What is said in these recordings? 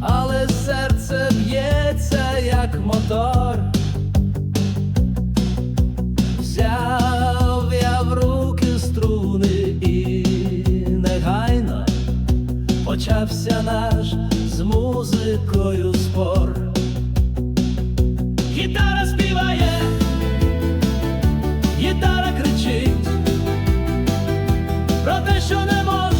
але серце б'ється, як мотор. Взяв я в руки струни і негайно почався наш з музикою спор. Гітара співає, гітара кричить про те, що не можна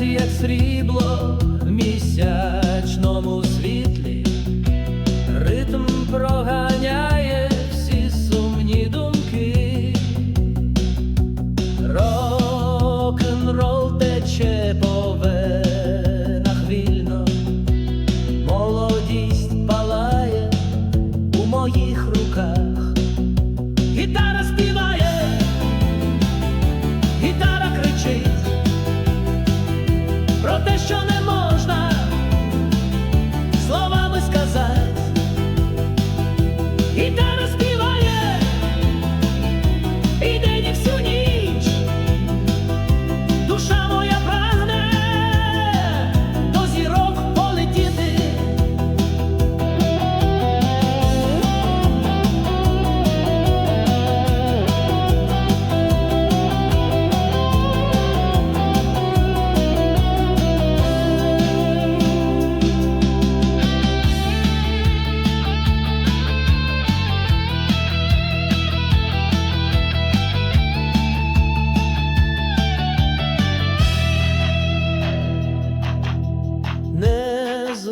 дзвенять, як срібло в те, що не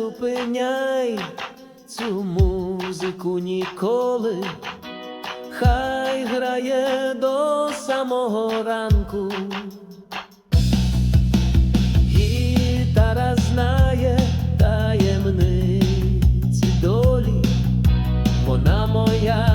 зупиняй цю музику ніколи, хай грає до самого ранку. Гітара знає таємниці долі, вона моя.